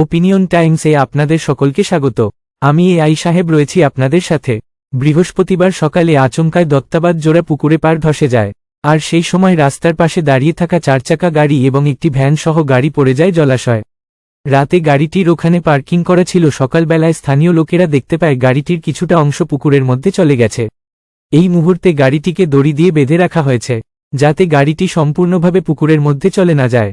Opinion টাইমসে আপনাদের সকলকে স্বাগত। আমি এ আই সাহেব রয়েছি আপনাদের সাথে। বৃহস্পতিবার সকালে আচমকায় দত্তাবাদ জোড়া পুকুরে পার ধসে যায়। আর সেই সময় রাস্তার পাশে দাঁড়িয়ে থাকা চারচাকা গাড়ি এবং একটি ভ্যান সহ গাড়ি পড়ে যায় জলাশয়। রাতে গাড়িটির ওখানে পার্কিং করা ছিল। সকালবেলায় স্থানীয় লোকেরা দেখতে পায় গাড়িটির কিছুটা অংশ পুকুরের মধ্যে চলে গেছে। এই মুহূর্তে গাড়িটিকে দড়ি দিয়ে বেঁধে রাখা হয়েছে, যাতে গাড়িটি সম্পূর্ণভাবে পুকুরের মধ্যে চলে না যায়।